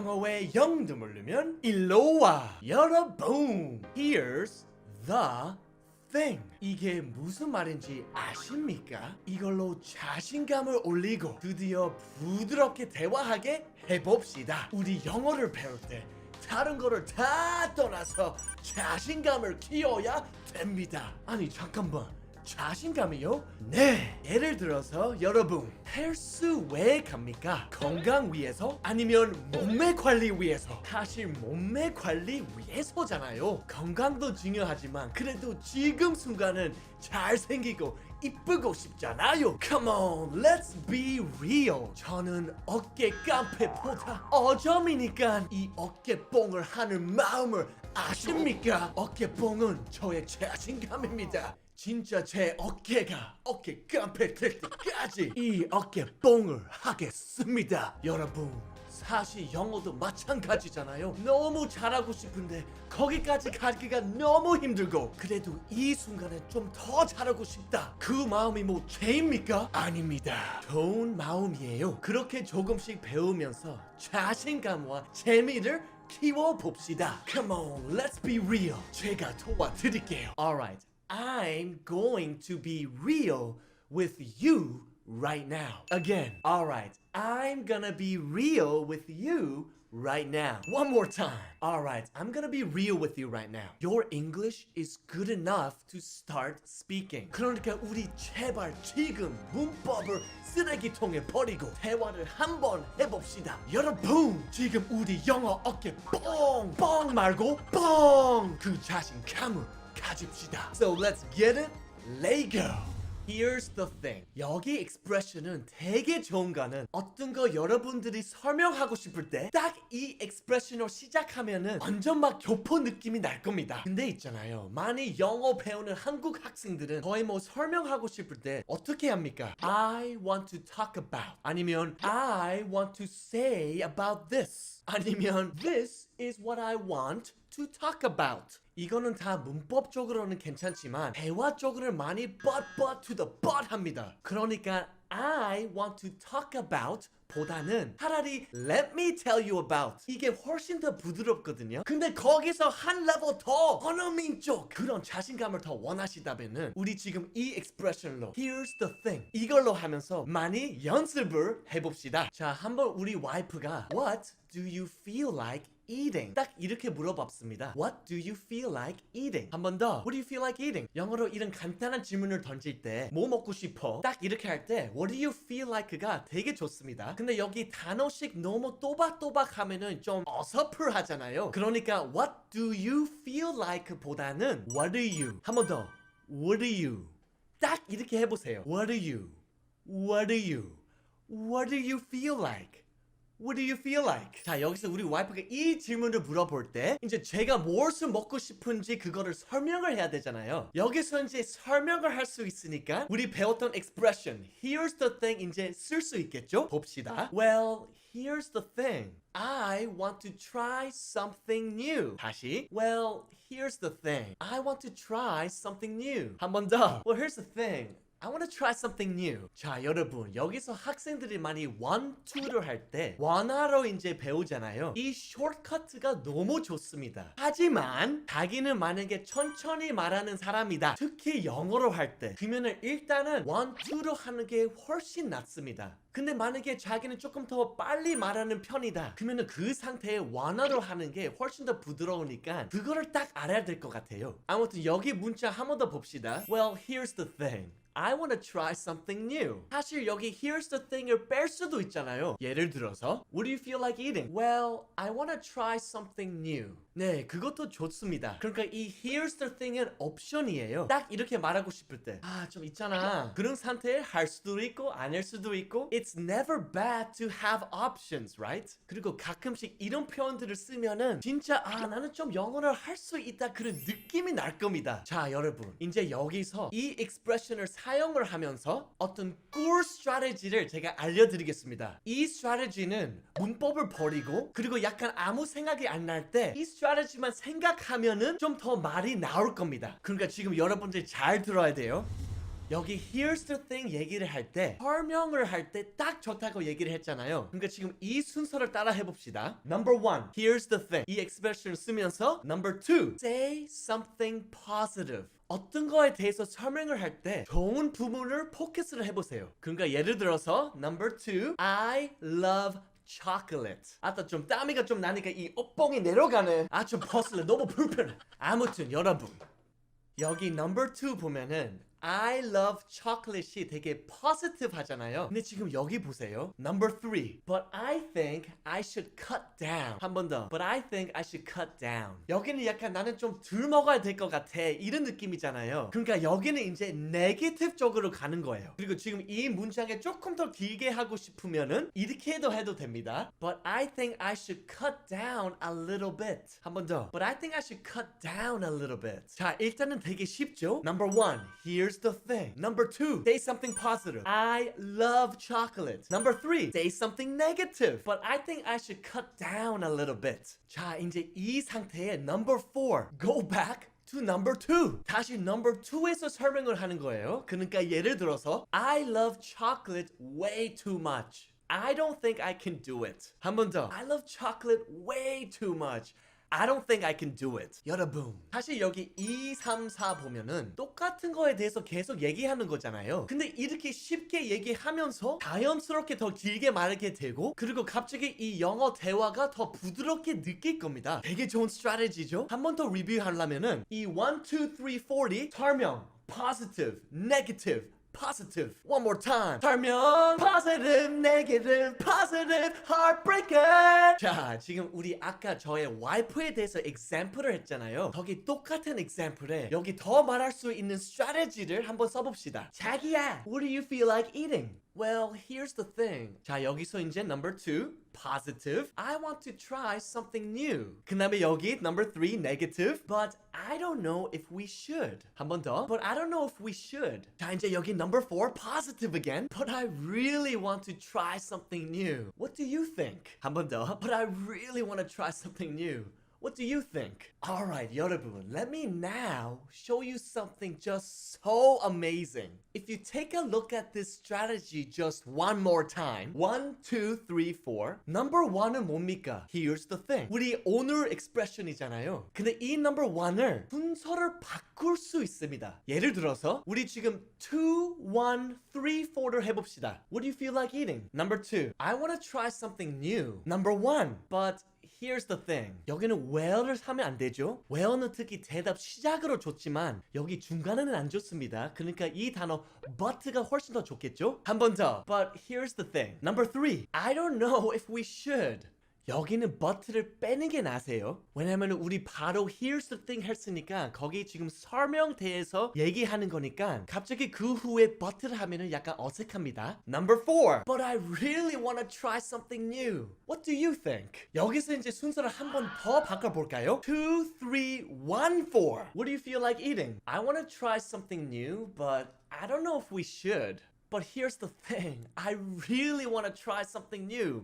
영어에 영도 모르면 일로 와. 여러분 Here's the thing. 이게 무슨 말인지 아십니까? 이걸로 자신감을 올리고 드디어 부드럽게 대화하게 해봅시다. 우리 영어를 배울 때 다른 거를 다 떠나서 자신감을 키워야 됩니다. 아니 잠깐만 자신감이요? 네. 예를 들어서 여러분 헬스 왜 갑니까? 건강 위해서? 아니면 몸매 관리 위해서? 사실 몸매 관리 위해서잖아요. 건강도 중요하지만 그래도 지금 순간은 잘생기고 이쁘고 싶잖아요. Come on, let's be real. 저는 어깨 깡패보다 어점이니까 이 어깨 뽕을 하는 마음을 아십니까? 어깨 뽕은 저의 자신감입니다. 진짜 제 어깨가 어깨 깡패 될 때까지 이 어깨 뽕을 하겠습니다. 여러분. 사실 영어도 마찬가지잖아요. 너무 잘하고 싶은데 거기까지 가기가 너무 힘들고 그래도 이 순간에 좀 더 잘하고 싶다. 그 마음이 뭐 죄입니까? 아닙니다. 좋은 마음이에요. 그렇게 조금씩 배우면서 자신감과 재미를 키워 봅시다. Come on, let's be real. 제가 도와드릴게요. Alright, I'm going to be real with you right now. Again, alright, I'm gonna be real with you right now. One more time. Alright, I'm gonna be real with you right now. Your English is good enough to start speaking. 그러니까 우리 제발 지금 문법을 쓰레기통에 버리고 대화를 한번 해봅시다. 여러분, 지금 우리 영어 어깨 뻥! 뻥 말고 뻥! 그 자신감을 가집시다. So let's get it. Let go. Here's the thing. 여기 expression은 되게 좋은 거는 어떤 거 여러분들이 설명하고 싶을 때 딱 이 expression으로 시작하면은 완전 막 교포 느낌이 날 겁니다. 근데 있잖아요. 많이 영어 배우는 한국 학생들은 거의 뭐 설명하고 싶을 때 어떻게 합니까? I want to talk about 아니면 I want to say about this 아니면 this is what I want to talk about. 이거는 다 문법적으로는 괜찮지만 대화적으로는 많이 but but to the but 합니다. 그러니까 I want to talk about 보다는 차라리 let me tell you about 이게 훨씬 더 부드럽거든요. 근데 거기서 한 레벨 더 언어민 쪽 그런 자신감을 더 원하시다면은 우리 지금 이 expression로 here's the thing 이걸로 하면서 많이 연습을 해봅시다. 자, 한번 우리 와이프가 what do you feel like eating? 딱 이렇게 물어봤습니다. What do you feel like eating? 한 번 더. What do you feel like eating? 영어로 이런 간단한 질문을 던질 때 뭐 먹고 싶어? 딱 이렇게 할 때 What do you feel like가 되게 좋습니다. 근데 여기 단어식 너무 또박또박 하면은 좀 어서플 하잖아요. 그러니까 What do you feel like 보다는 What do you? 한 번 더. What do you? 딱 이렇게 해보세요. What do you? What do you? What do you feel like? What do you feel like? 자 여기서 우리 와이프가 이 질문을 물어볼 때 이제 제가 무엇을 먹고 싶은지 그거를 설명을 해야 되잖아요. 여기서 이제 설명을 할 수 있으니까 우리 배웠던 expression here's the thing 이제 쓸 수 있겠죠? 봅시다. Well, here's the thing. I want to try something new. 다시. Well, here's the thing. I want to try something new. 한 번 더. Well, here's the thing. I want to try something new. 자, 여러분, 여기서 학생들이 많이 one, two를 할 때 원화로 이제 배우잖아요. 이 숏커트가 너무 좋습니다. 하지만 자기는 만약에 천천히 말하는 사람이다. 특히 영어로 할 때. 그러면은 일단은 one, two로 하는 게 훨씬 낫습니다. 근데 만약에 자기는 조금 더 빨리 말하는 편이다. 그러면은 그 상태에 원화로 하는 게 훨씬 더 부드러우니까 그거를 딱 알아야 될 것 같아요. 아무튼 여기 문자 한 번 더 봅시다. Well, here's the thing. I want to try something new. 사실 여기 here's the thing을 뺄 수도 있잖아요. 예를 들어서 What do you feel like eating? Well, I want to try something new. 네, 그것도 좋습니다. 그러니까 이 here's the thing은 옵션이에요. 딱 이렇게 말하고 싶을 때. 아, 좀 있잖아. 그런 상태에 할 수도 있고 안할 수도 있고 It's never bad to have options, right? 그리고 가끔씩 이런 표현들을 쓰면은 진짜 아, 나는 좀 영어를 할 수 있다 그런 느낌이 날 겁니다. 자, 여러분. 이제 여기서 이 expression을 사용을 하면서 어떤 꿀 스트래티지를 제가 알려드리겠습니다. 이 스트래티지는 문법을 버리고 그리고 약간 아무 생각이 안 날 때이스 트래티지만 생각하면은 좀 더 말이 나올 겁니다. 그러니까 지금 여러분들이 잘 들어야 돼요. 여기 here's the thing 얘기를 할 때 설명을 할 때 딱 좋다고 얘기를 했잖아요. 그러니까 지금 이 순서를 따라 해봅시다. Number one, here's the thing. 이 expression을 쓰면서 Number two, say something positive. 어떤 거에 대해서 설명을 할 때 좋은 부분을 포커스를 해보세요. 그러니까 예를 들어서 Number two, I love chocolate. 아따 좀 땀이가 좀 나니까 이 옷봉이 내려가는 아좀 벗을래 너무 불편해. 아무튼 여러분 여기 number 2 보면은 I love chocolate이 되게 positive 하잖아요. 근데 지금 여기 보세요. Number 3. But I think I should cut down. 한 번 더. But I think I should cut down. 여기는 약간 나는 좀 덜 먹어야 될 것 같아. 이런 느낌이잖아요. 그러니까 여기는 이제 negative 쪽으로 가는 거예요. 그리고 지금 이 문장에 조금 더 길게 하고 싶으면은 이렇게 해도 됩니다. But I think I should cut down a little bit. 한 번 더. But I think I should cut down a little bit. 자, 일단은 되게 쉽죠? Number one, here's the thing. Number two, say something positive. I love chocolate. Number three, say something negative. But I think I should cut down a little bit. 자, 이제 이 상태에 number four, go back to number two. 다시 number two에서 설명을 하는 거예요. 그러니까 예를 들어서 I love chocolate way too much. I don't think I can do it. 한 번 더. I love chocolate way too much. I don't think I can do it. 여러분. 사실 여기 2, 3, 4 보면은 똑같은 거에 대해서 계속 얘기하는 거잖아요. 근데 이렇게 쉽게 얘기하면서 자연스럽게 더 길게 말하게 되고 그리고 갑자기 이 영어 대화가 더 부드럽게 느낄 겁니다. 되게 좋은 스트래티지죠? 한 번 더 리뷰하려면은 이 1, 2, 3, 4이 설명, positive, negative, positive. One more time. 설명 positive, negative, positive, heartbreaker. 자, 지금 우리 아까 저의 와이프에 대해서 example을 했잖아요. 거기 똑같은 example에 여기 더 말할 수 있는 strategy를 한번 써봅시다. 자기야, what do you feel like eating? Well, here's the thing. 자, 여기서 이제 number two, positive. I want to try something new. 그 다음에 여기 number three, negative. But I don't know if we should. 한 번 더. But I don't know if we should. 자, 이제 여기 number four, positive again. But I really want to try something new. What do you think? 한 번 더. But I really want to try something new. What do you think? Alright, 여러분, let me now show you something just so amazing. If you take a look at this strategy just one more time, one, two, three, four. Number one은 뭡니까? Here's the thing. 우리 오늘 expression이잖아요. 근데 이 number one을 순서를 바꿀 수 있습니다. 예를 들어서 우리 지금 2, 1, 3, 4를 해봅시다. What do you feel like eating? Number two, I want to try something new. Number one, but Here's the thing. 여기는 where를 하면 안 되죠. where는 특히 대답 시작으로 좋지만 여기 중간에는 안 좋습니다. 그러니까 이 단어 but가 훨씬 더 좋겠죠? 한 번 더. But here's the thing. Number three. I don't know if we should. 여기는 but를 빼는 게 나세요. 왜냐면 우리 바로 here's the thing 했으니까 거기 지금 설명대에서 얘기하는 거니까 갑자기 그 후에 but를 하면은 약간 어색합니다. Number four. But I really want to try something new. What do you think? 여기서 이제 순서를 한 번 더 바꿔볼까요? Two, three, one, four. What do you feel like eating? I want to try something new, but I don't know if we should. But here's the thing. I really want to try something new.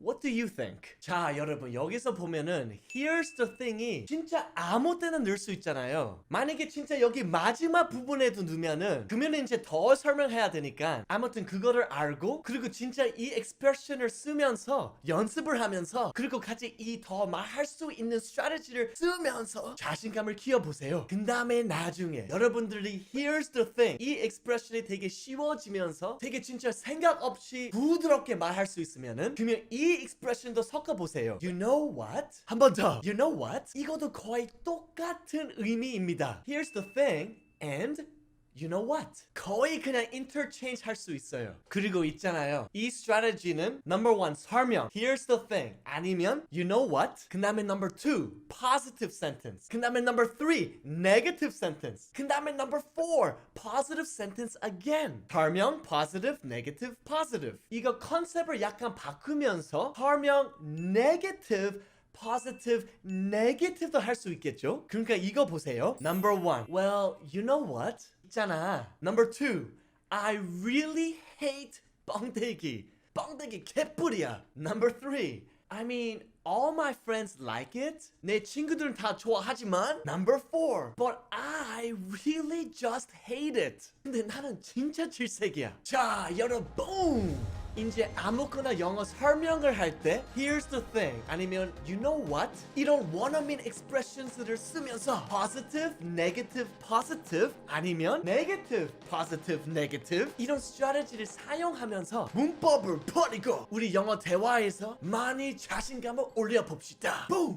What do you think? 자, 여러분, 여기서 보면은 here's the thing이 진짜 아무 때나 넣을 수 있잖아요. 만약에 진짜 여기 마지막 부분에도 넣으면은 그러면 이제 더 설명해야 되니까 아무튼 그거를 알고 그리고 진짜 이 expression을 쓰면서 연습을 하면서 그리고 같이 이 더 말할 수 있는 strategy를 쓰면서 자신감을 키워보세요. 그 다음에 나중에 여러분들이 here's the thing 이 expression이 되게 쉬워지면서 되게 진짜 생각 없이 부드럽게 말할 수 있으면은 그러면 이 expression도 섞어보세요. You know what? 한 번 더. You know what? 이것도 거의 똑같은 의미입니다. Here's the thing and You know what? 거의 그냥 interchange 할 수 있어요. 그리고 있잖아요. 이 strategy는 number one 설명. Here's the thing. 아니면 you know what? 그 다음에 number two positive sentence. 그 다음에 number three negative sentence. 그 다음에 number four positive sentence again. 설명 positive negative positive. 이거 컨셉을 약간 바꾸면서 설명 negative positive, negative도 할 수 있겠죠? 그러니까 이거 보세요. Number one. Well, you know what? 있잖아. Number two. I really hate 뻥대기. 뻥대기 개뿔이야. Number three. I mean, all my friends like it. 내 친구들은 다 좋아하지만 number four. But I really just hate it. 근데 나는 진짜 질색이야. 자, 여러분. 이제 아무거나 영어 설명을 할 때 here's the thing 아니면 you know what 이런 원어민 expressions를 쓰면서 positive, negative, positive 아니면 negative, positive, negative 이런 strategy를 사용하면서 문법을 버리고 우리 영어 대화에서 많이 자신감을 올려봅시다. 붐!